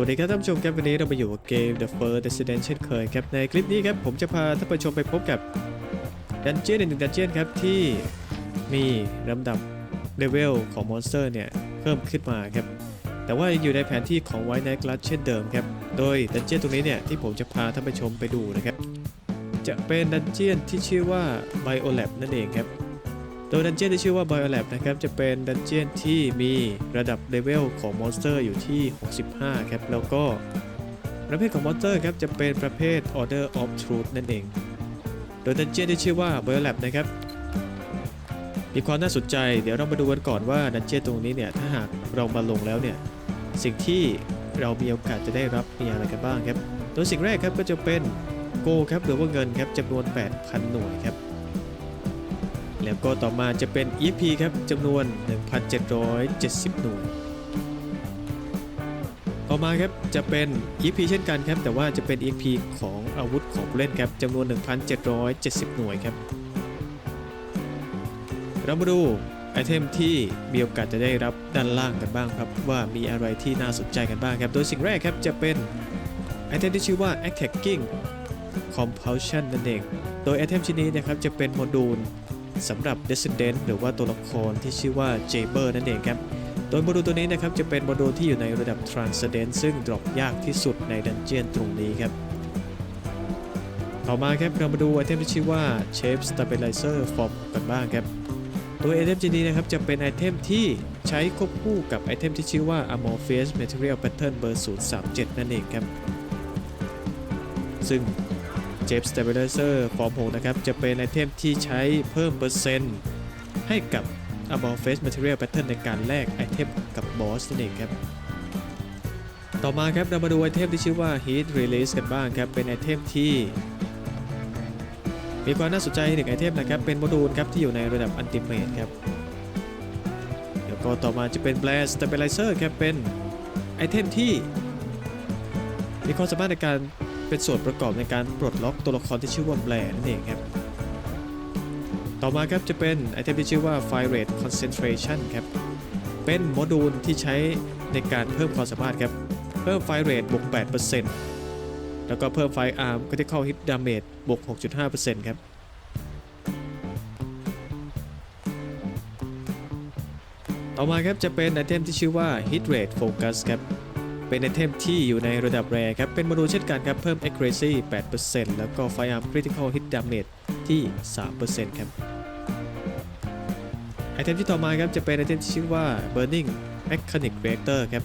วัสดีครับท่านผู้ชมครับวันนี้เรามาอยู่กับเกม The First Descendant เช่นเคยครับในคลิปนี้ครับผมจะพาท่านผู้ชมไปพบกับดันเจี้ยนหนึ่งดันเจี้ยนครับที่มีลำดับเลเวลของมอนสเตอร์เนี่ยเพิ่มขึ้นมาครับแต่ว่ายังอยู่ในแผนที่ของไวท์ไนท์กลัเช่นเดิมครับโดยดันเจี้ยนตรงนี้เนี่ยที่ผมจะพาท่านผู้ชมไปดูนะครับจะเป็นดันเจี้ยนที่ชื่อว่า Biolab นั่นเองครับ โดยดันเจียนที่ชื่อว่า Biolab นะครับจะเป็นดันเจียนที่มีระดับเลเวลของมอนสเตอร์อยู่ที่ 65 ครับ แล้วก็ประเภทของมอนสเตอร์ครับจะเป็นประเภท Order of Truth นั่นเอง โดยดันเจียนที่ชื่อว่า Biolab นะครับมีความน่าสนใจ เดี๋ยวเรามาดูกันก่อนว่าดันเจียนตรงนี้เนี่ยถ้าหากเรามาลงแล้วเนี่ยสิ่งที่เรามีโอกาสจะได้รับมีอะไรกันบ้างครับ โดยสิ่งแรกครับก็จะเป็นโกครับหรือว่าเงินครับจำนวน 8,000 หน่วยครับ แล้วก็ต่อมาจะเป็น EP ครับจำนวน 1,770 หน่วย ต่อมาครับจะเป็น EP เช่นกันครับ แต่ว่าจะเป็น EP ของอาวุธของผู้เล่นครับจำนวน 1,770 หน่วยครับ เรามาดูไอเทมที่มีโอกาสจะได้รับด้านล่างกันบ้างครับว่ามีอะไรที่น่าสนใจกันบ้างครับ โดยสิ่งแรกครับจะเป็นไอเทมที่ชื่อว่า Attacking Compulsion นั่นเอง โดยไอเทมชิ้นนี้นะครับจะเป็นโมดูล สำหรับ Descendant หรือว่าตัวละครที่ชื่อว่า Jaber นั่นเองครับ โดยโมดูลตัวนี้นะครับจะเป็นโมดูลที่อยู่ในระดับ Transcendent ซึ่งดรอปยากที่สุดในดันเจียนตรงนี้ครับ ต่อมาครับเรามาดูไอเทมที่ชื่อว่า Shape Stabilizer Form กันบ้างครับ ตัวไอเทมชนนี้นะครับจะเป็นไอเทมที่ใช้ควบคู่กับไอเทมที่ชื่อว่า Amorphous Material Pattern เบอร์037 นั่นเองครับ ซึ่ง เจฟ Stabilizer Form 6นะครับ จะเป็นไอเทมที่ใช้เพิ่มเปอร์เซ็นต์ให้กับ Amorphous Material Pattern ในการแลกไอเทมกับบอสนั่นเองครับ ต่อมาครับเรามาดูไอเทมที่ชื่อว่า Heat Release กันบ้างครับ เป็นไอเทมที่ มีความน่าสนใจหนึ่งไอเทมนะครับ เป็นโมดูลครับที่อยู่ในระดับ Ultimate ครับแล้วก็ต่อมาจะเป็น Blast Stabilizer ครับเป็นไอเทมที่มีความสามารถในการ เป็นส่วนประกอบในการปลดล็อกตัวละครที่ชื่อว่าแบรนั่นเองครับ ต่อมาครับจะเป็นไอเทมที่ชื่อว่า Fire Rate Concentration ครับ เป็นโมดูลที่ใช้ในการเพิ่มความสามารถครับ เพิ่ม Fire Rate บวก 8%แล้วก็เพิ่ม Fire Arm Critical Hit Damage บวก 6.5%ครับต่อมาครับจะเป็นไอเทมที่ชื่อว่า Hit Rate Focus ครับ เป็นไอเทมที่อยู่ในระดับแรครับ เป็นโมดูลเช่นกันครับ เพิ่ม accuracy 8%แล้วก็ firearm critical hit damage ที่ 3%ครับไอเทมที่ต่อมาครับจะเป็นไอเทมที่ชื่อว่า burning mechanic reactor ครับ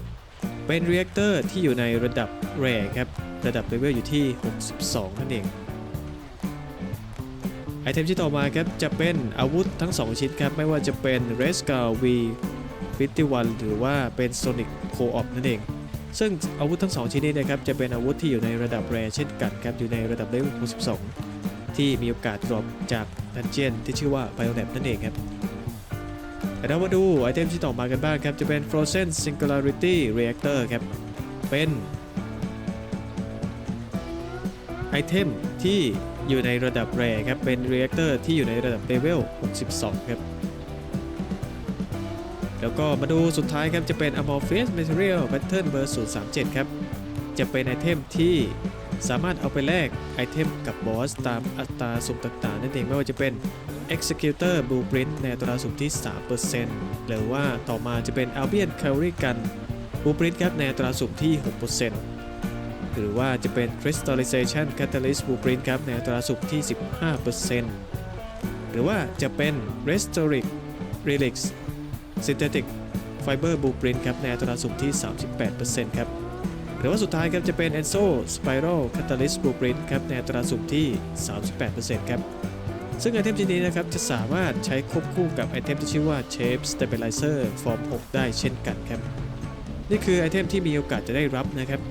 เป็น reactor ที่อยู่ในระดับแรครับ ระดับเลเวลอยู่ที่ 62 นั่นเองไอเทมที่ต่อมาครับจะเป็นอาวุธทั้ง 2 ชิ้นครับ ไม่ว่าจะเป็น r e s c a l V 51หรือว่าเป็น Sonic Co-op นั่นเอง ซึ่งอาวุธทั้ง 2ชิ้นนี้นะครับจะเป็นอาวุธที่อยู่ในระดับแรเช่นกันครับอยู่ในระดับเลเวล62 ที่มีโอกาสดรอปจากดันเจียนที่ชื่อว่า Biolab นั่นเองครับเรามาดูไอเทมที่ต่อมากันบ้างครับ จะเป็น Frozen Singularity Reactor ครับ เป็นไอเทมที่อยู่ในระดับแรครับ เป็น Reactor ที่อยู่ในระดับเลเวล62 ครับ แล้วก็มาดูสุดท้ายครับจะเป็น Amorphous Material Pattern เบอร์037 ครับ จะเป็นไอเทมที่สามารถเอาไปแลกไอเทมกับบอสตามอัตราสุ่มต่างๆ นั่นเองไม่ว่าจะเป็น Executor Blueprint ในอัตราสุ่มที่ 3%หรือว่าต่อมาจะเป็น Albion Cavalry Gun Blueprint ครับในอัตราสุ่มที่ 6%หรือว่าจะเป็น Crystallization Catalyst Blueprint ครับในอัตราสุ่มที่ 15%หรือว่าจะเป็น Restoring Relics Synthetic Fiber Blueprint ครับในอัตราสุ่มที่ 38%ครับหรือว่าสุดท้ายครับจะเป็น Enso Spiral Catalyst Blueprint ครับในอัตราสุ่มที่ 38%ครับซึ่งไอเทมชิ้นนี้นะครับจะสามารถใช้ควบคู่กับไอเทมที่ชื่อว่า Shape Stabilizer Form 6 ได้เช่นกันครับ นี่คือไอเทมที่มีโอกาสจะได้รับนะครับ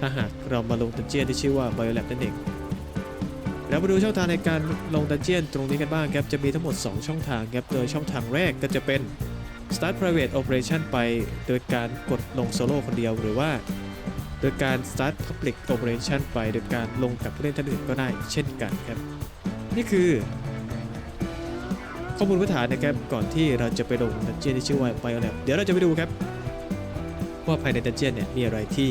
ถ้าหากเรามาลงดันเจียนที่ชื่อว่า Biolab นั่นเองเรามาดูช่องทางในการลงดันเจียนตรงนี้กันบ้างครับ จะมีทั้งหมด 2 ช่องทางครับ โดยช่องทางแรกก็จะเป็น start private operation ไปโดยการกดลงโซโล่คนเดียวหรือว่า โดยการ start public operation ไปโดยการลงกับผู้เล่นท่านอื่นก็ได้เช่นกันครับ นี่คือ ข้อมูลพื้นฐานนะครับก่อนที่เราจะไปลงดันเจียนที่ชื่อว่าไป o l a b เดี๋ยวเราจะไปดูครับ ว่าภายในดันเจียนเนี่ยมีอะไรที่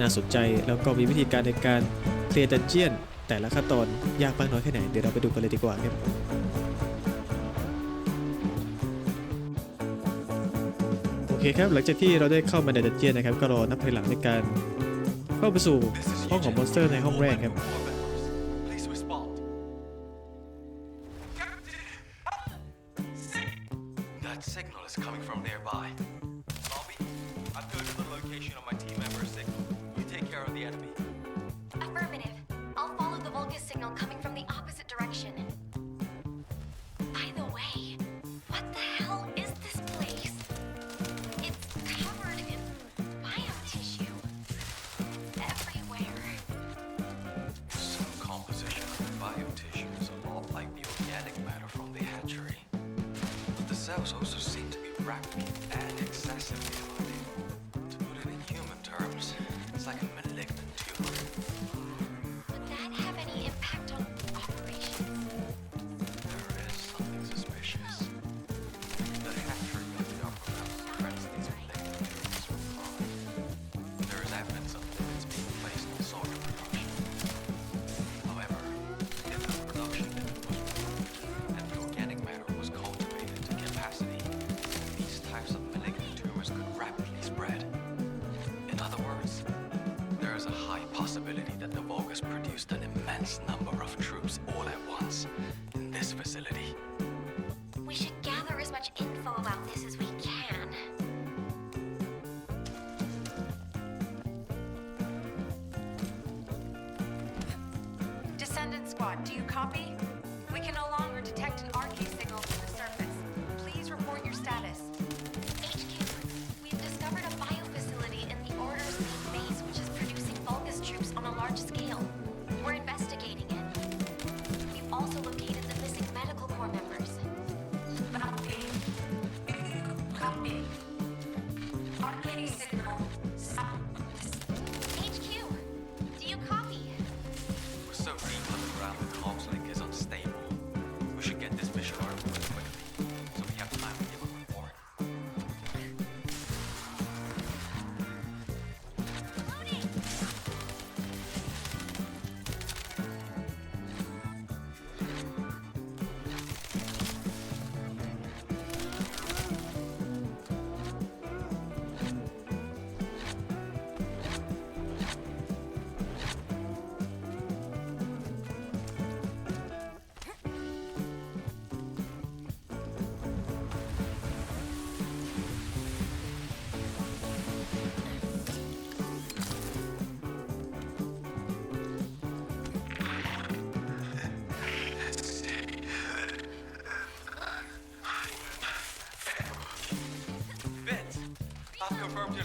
น่าสนใจแล้วก็มีวิธีการในการเคลียร์ดันเจียนแต่ละขั้นตอนยากมากน้อยแค่ไหนเดี๋ยวเราไปดูกันเลยดีกว่าครับ เคครับ หลังจากที่เราได้เข้ามาในดันเจียนนะครับ ก็รอนับถอยหลังในการเข้าไปสู่ห้องของมอนสเตอร์ในห้องแรกครับ 없어 없어 Do you copy?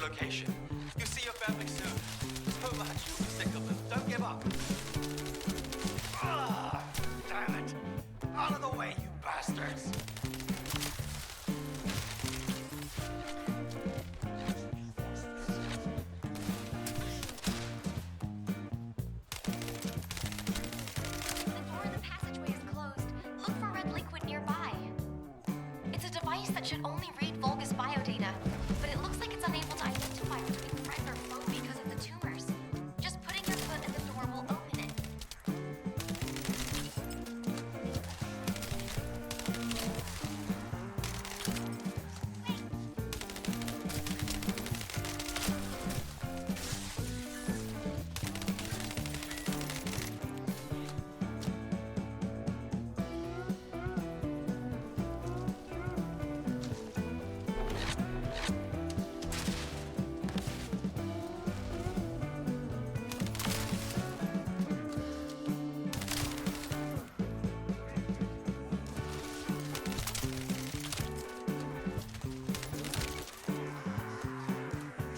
location. You'll see your family soon. So much for cyclists. Don't give up. Ah, damn it. Out of the way, you bastards. should only read vulgar.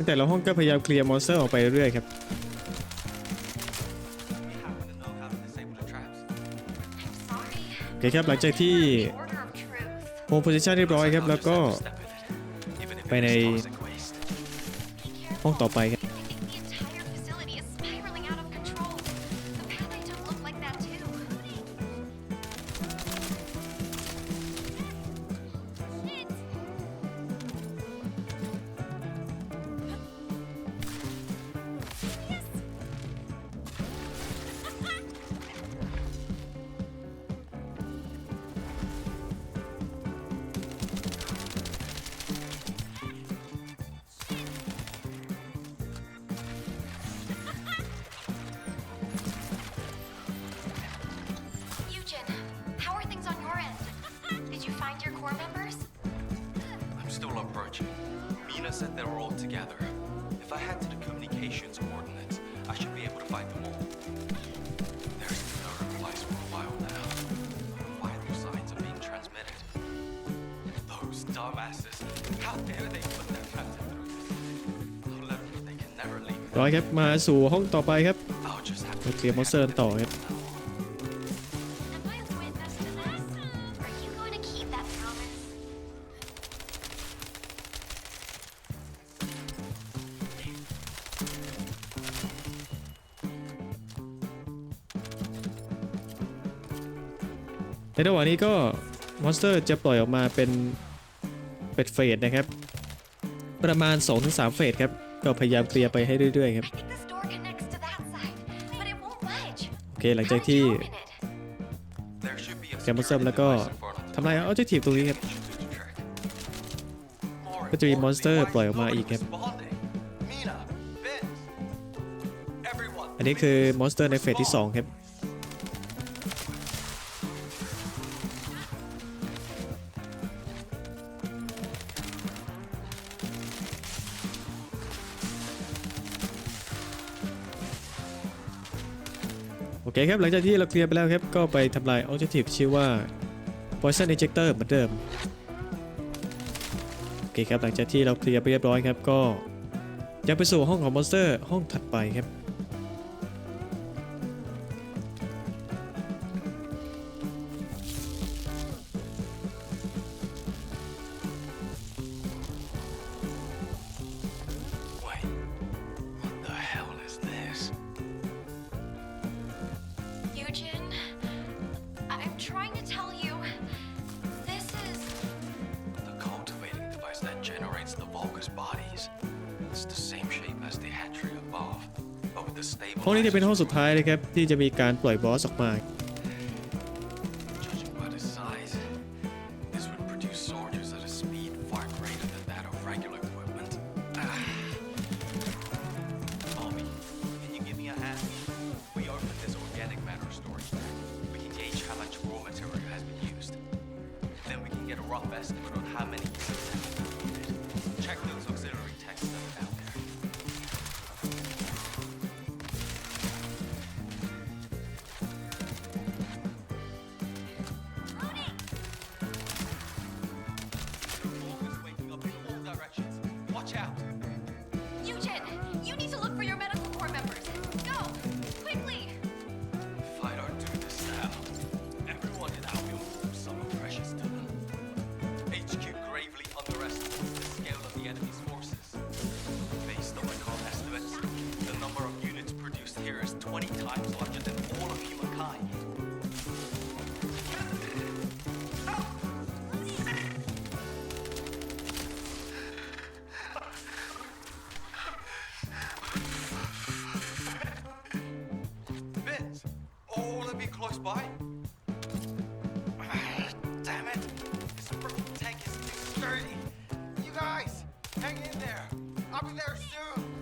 แต่ละห้องก็พยายามเคลียร์มอนสเตอร์ออกไปเรื่อยครับ โอเคครับหลังจากที่โฮมโพสิชันเรียบร้อยครับ แล้วก็ไปในห้องต่อไปครับ ร้อยครับ มาสู่ห้องต่อไปครับมาเคลียร์มอนสเตอร์ต่อครับในระหว่างนี้ก็มอนสเตอร์จะปล่อยออกมาเป็นเป็นเฟสนะครับ ประมาณ 2-3 เฟสครับ ก็พยายามเคลียร์ไปให้เรื่อยๆครับ I think this door connects to that side, but it won't budge. โอเคหลัง How จาก did ที่ you open it? There should be a แกมอนสเตอร์ security แล้วก็ device in front of the ทำลายออบเจกตีฟตรงนี้ครับ should do the trick. More ก็จะมี importantly, monster why is ปล่อยออกมา nobody อีกครับ responding? Mina, Vince, everyone, อันนี้คือมอนสเตอร์ในเฟสที่ 2 ครับ เคครับ หลังจากที่เราเคลียร์ไปแล้วครับ ก็ไปทำลาย Objective ชื่อว่า Poison Injector เหมือนเดิม โอเคครับ หลังจากที่เราเคลียร์ไปเรียบร้อยครับ ก็จะไปสู่ห้องของมอนสเตอร์ห้องถัดไปครับ ห้องนี้จะเป็นห้องสุดท้ายนะครับที่จะมีการปล่อยบอสออกมา Judging by by. Ah, Damn it! This tank is too sturdy. You guys, hang in there. I'll be there soon.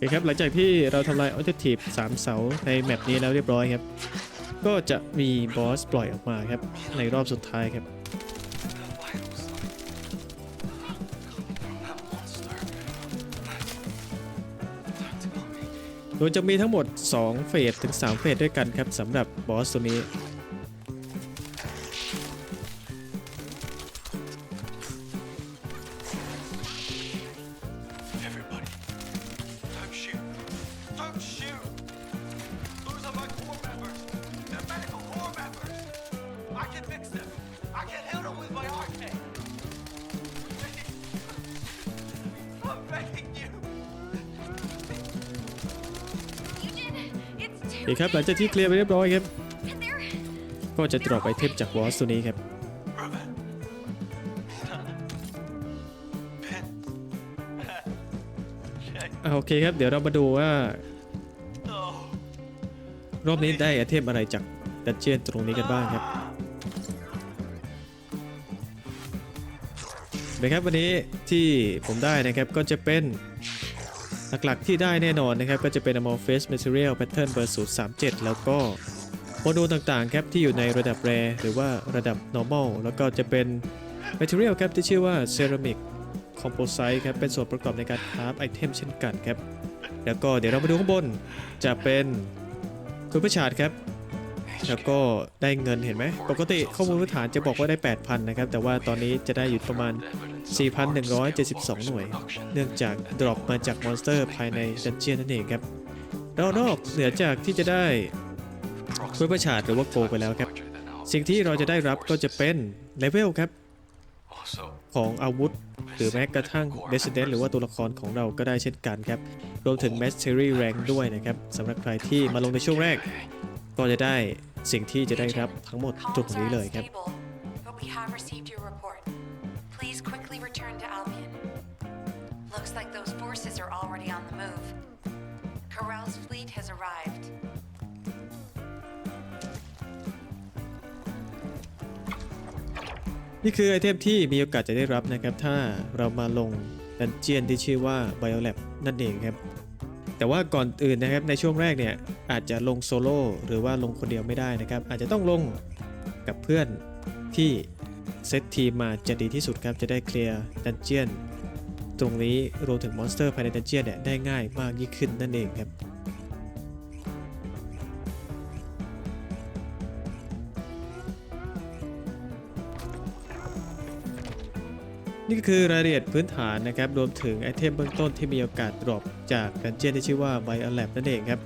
เคครับหลังจากที่เราทำลาย Objective 3เสาในแมปนี้แล้วเรียบร้อยครับ ก็จะมีบอสปล่อยออกมาครับ ในรอบสุดท้ายครับโดยจะมีทั้งหมด 2 เฟสถึง 3 เฟสด้วยกันครับสำหรับบอสตัวนี้ ครับหลังจากที่เคลียร์ไปเรียบร้อยครับ ก็จะดรอปไอเทมจากวอสตัวนี้ครับโอเคครับ เดี๋ยวเรามาดูว่ารอบนี้ได้ไอเทมอะไรจากดันเจียนตรงนี้กันบ้างครับนะครับวันนี้ที่ผมได้นะครับก็จะเป็น หลักๆที่ได้แน่นอนนะครับ ก็จะเป็น Amorphous Material Pattern เบอร์037 แล้วก็โมดูลต่างๆครับที่อยู่ในระดับแรหรือว่าระดับ Normal แล้วก็จะเป็น Material ครับที่ชื่อว่า Ceramic Composite ครับเป็นส่วนประกอบในการคราฟไอเทมเช่นกันครับ แล้วก็เดี๋ยวเรามาดูข้างบนจะเป็นคุณประชาติครับ แล้วก็ได้เงินเห็นไหม ปกติข้อมูลพื้นฐานจะบอกว่าได้ 8,000 นะครับ แต่ว่าตอนนี้จะได้อยู่ประมาณ 4,172 หน่วย เนื่องจากดรอปมาจากมอนสเตอร์ภายในดันเจียนนั่นเองครับแล้วนอกเหนือจากที่จะได้เพื่อประชาติหรือว่าโกไปแล้วครับ สิ่งที่เราจะได้รับก็จะเป็นเลเวลครับ ของอาวุธ หรือแม้กระทั่ง Resident หรือว่าตัวละครของเราก็ได้เช่นกันครับ รวมถึง Mastery Rank ด้วยนะครับสำหรับใครที่มาลงในช่วงแรก ก็จะได้ สิ่งที่จะได้รับทั้งหมดตรง Comms นี้ are เลยครับ unstable, but we have received your report. Please quickly return to Albion. Looks like those forces are already on the move. Corral's fleet has arrived. นี่คือไอเทมที่มีโอกาสจะได้รับนะครับ ถ้าเรามาลงดันเจียนที่ชื่อว่า Biolab นั่นเองครับ แต่ว่าก่อนอื่นนะครับในช่วงแรกเนี่ย อาจจะลงโซโล่หรือว่าลงคนเดียวไม่ได้นะครับ อาจจะต้องลงกับเพื่อนที่เซตทีมมาจะดีที่สุดครับ จะได้เคลียร์ดันเจียนตรงนี้รวมถึงมอนสเตอร์ภายในดันเจียนเนี่ยได้ง่ายมากยิ่งขึ้นนั่นเองครับ นี่ก็คือรายละเอียดพื้นฐานนะครับ รวมถึงไอเทมเบื้องต้นที่มีโอกาสดรอปจากดันเจียนที่ชื่อว่า b i o l a b นั่นเองครับ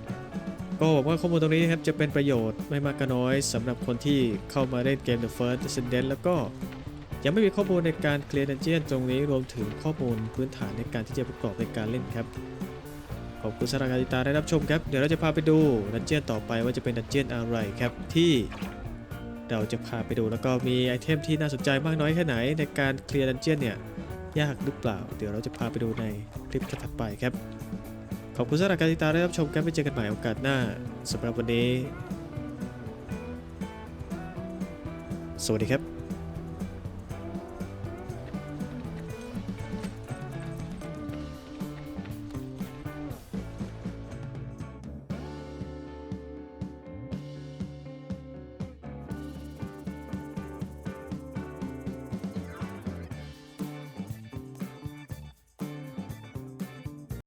ก็หวังว่าข้อมูลตรงนี้นะครับจะเป็นประโยชน์ไม่มากก็น้อยสำหรับคนที่เข้ามาเล่นเกม The First Descendant แล้วก็ยังไม่มีข้อมูลในการเคลียร์ดันเจียนตรงนี้รวมถึงข้อมูลพื้นฐานในการที่จะประกอบในการเล่นครับ ขอบคุณสำหรับการติดตามได้รับชมครับ เดี๋ยวเราจะพาไปดูดันเจียนต่อไปว่าจะเป็นดันเจียนอะไรครับที่เราจะพาไปดูแล้วก็มีไอเทมที่น่าสนใจมากน้อยแค่ไหนในการเคลียร์ดันเจียนเนี่ยยากหรือเปล่า เดี๋ยวเราจะพาไปดูในคลิปถัดไปครับ ขอบคุณสำหรับการติดตามได้รับชมครันไปเจอกันใหม่โอกาสหน้าสำหรับวันนี้ สวัสดีครับ